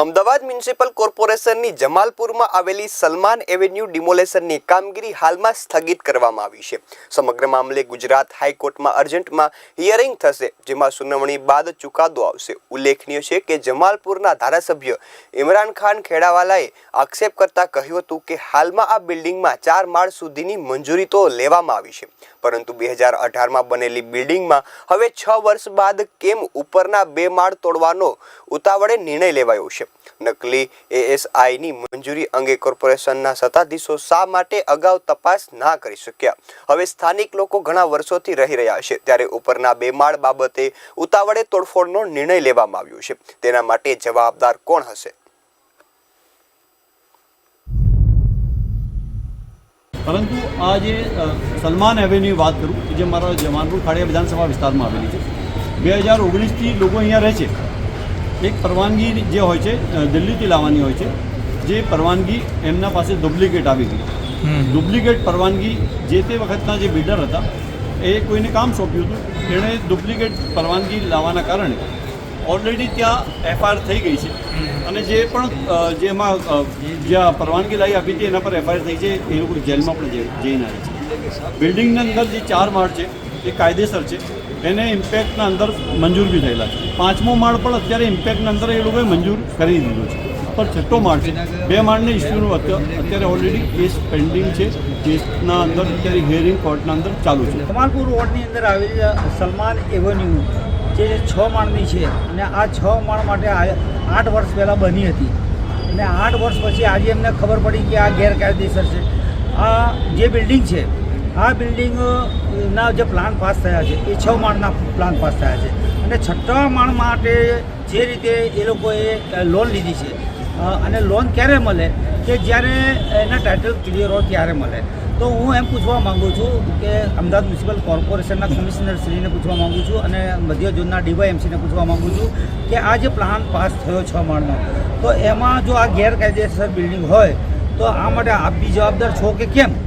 Ahmedabad municipal કોર્પોરેશનની જમાલપુરમાં આવેલી Salman avenue ડિમોલેશનની કામગીરી હાલમાં સ્થગિત કરવામાં આવી છે. સમગ્ર મામલે ગુજરાત હાઈકોર્ટમાં અર્જન્ટમાં હિયરિંગ થશે, જેમાં સુનાવણી બાદ ચુકાદો આવશે. ઉલ્લેખનીય છે કે જમાલપુરના ધારાસભ્ય ઇમરાન ખાન ખેડાવાલાએ આક્ષેપ કરતા કહ્યું હતું કે હાલમાં આ બિલ્ડિંગમાં ચાર માળ સુધીની મંજૂરી તો લેવામાં આવી છે, પરંતુ બે હજાર અઢારમાં બનેલી બિલ્ડિંગમાં હવે છ વર્ષ બાદ કેમ ઉપરના બે માળ તોડવાનો ઉતાવળે નિર્ણય લેવાયો છે? નકલી એએસઆઈની મંજૂરી અંગે કોર્પોરેશનના સત્તાધીશો શા માટે અગાઉ તપાસ ના કરી શક્યા? હવે સ્થાનિક લોકો ઘણા વર્ષોથી રહી રહ્યા છે, ત્યારે ઉપરના બે માળ બાબતે ઉતાવળે તોડફોડનો નિર્ણય લેવામાં આવ્યો છે. તેના માટે જવાબદાર કોણ હશે? પરંતુ આ જે સલમાન એવેન્યુ વાત કરું જે મારા જમાનપુર ખાડિયા વિધાનસભા વિસ્તારમાં આવેલી છે. બે હજાર ઓગણીસથી લોકો અહીંયા રહે છે. એક પરવાનગી જે હોય છે દિલ્હીથી લાવવાની હોય છે જે પરવાનગી એમના પાસે ડુપ્લિકેટ આવી ગઈ. ડુપ્લિકેટ પરવાનગી જે તે વખતના જે બિલ્ડર હતા એ કોઈને કામ સોંપ્યું હતું. એણે ડુપ્લિકેટ પરવાનગી લાવવાના કારણે ઓલરેડી ત્યાં એફઆઈઆર થઈ ગઈ છે. અને જે પણ જેમાં જ્યાં પરવાનગી લાવી આપી હતી એના પર એફઆઈઆર થઈ છે એ લોકો જેલમાં પણ જઈ- જઈને આવે છે. બિલ્ડિંગની અંદર જે ચાર માળ છે એ કાયદેસર છે. એને ઇમ્પેક્ટના અંદર મંજૂર બી થયેલા છે. પાંચમો માળ પણ અત્યારે ઇમ્પેક્ટના અંદર એ લોકોએ મંજૂર કરી દીધો છે. પણ છઠ્ઠો માળ છે. બે માળને ઇસ્યુનું અત્યારે ઓલરેડી કેસ પેન્ડિંગ છે. કેસના અંદર અત્યારે હિયરિંગ કોર્ટના અંદર ચાલુ છે. કમાલપુર રોડની અંદર આવેલી સલમાન એવન્યુ જે છ માળની છે અને આ છ માળ માટે આઠ વર્ષ પહેલાં બની હતી. અને આઠ વર્ષ પછી આજે એમને ખબર પડી કે આ ગેરકાયદેસર છે. આ જે બિલ્ડિંગ છે આ બિલ્ડિંગના જે પ્લાન પાસ થયા છે, એ છ માળના પ્લાન પાસ થયા છે. અને છઠ્ઠા માળ માટે જે રીતે એ લોકોએ લોન લીધી છે અને લોન ક્યારે મળે કે જ્યારે એના ટાઇટલ ક્લિયર હોય ત્યારે મળે. તો હું એમ પૂછવા માગું છું કે અમદાવાદ મ્યુનિસિપલ કોર્પોરેશનના કમિશનરશ્રીને પૂછવા માગું છું અને મધ્ય ઝોનના ડીવાયએમસીને પૂછવા માગું છું કે આ જે પ્લાન પાસ થયો છ માળનો, તો એમાં જો આ ગેરકાયદેસર બિલ્ડિંગ હોય, તો આ માટે આપ બી જવાબદાર છો કે કેમ?